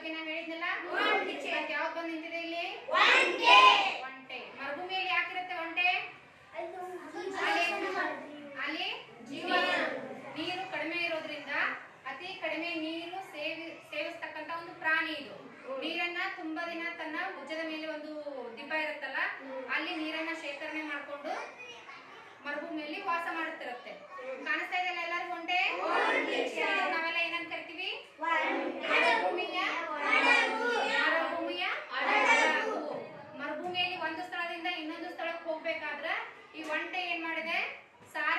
ಬಗ್ಗೆ ನಾನು ಹೇಳಿದ್ನಲ್ಲ? ಯಾವ್ದು ನಿಂತಿದೆ ಇಲ್ಲಿ? ಒಂಟೆ. ಮರುಭೂಮಿಯಲ್ಲಿ ಯಾಕಿರುತ್ತೆ ಒಂಟೆ? ಅಲ್ಲಿ ಜೀವನ ನೀರು ಕಡಿಮೆ ಇರೋದ್ರಿಂದ ಅತಿ ಕಡಿಮೆ ನೀರು ಸೇವಿ ಸೇವಿಸ್ತಕ್ಕಂತ ಒಂದು ಪ್ರಾಣಿ ಇದು. ನೀರನ್ನ ತುಂಬಾ ದಿನ ತನ್ನ ಉಜ್ಜದ ಮೇಲೆ ಒಂದು ದಿಬ್ಬ ಇರುತ್ತಲ್ಲ ಅಲ್ಲಿ ನೀರನ್ನ ಶೇಖರಣೆ ಮಾಡ್ಕೊಂಡು ಮರುಭೂಮಿಯಲ್ಲಿ ವಾಸ ಮಾಡುತ್ತಿರುತ್ತೆ. ಕಾಣಿಸ್ತಾ ಇದೆಯಲ್ಲ ಎಲ್ಲರಿಗೂ ಒಂಟೆ? ಹೋಗ್ಬೇಕಾದ್ರ ಈ ಒಂಟೆ ಏನ್ ಮಾಡಿದೆ? ಸಾರಿಗೆಯಾಗಿ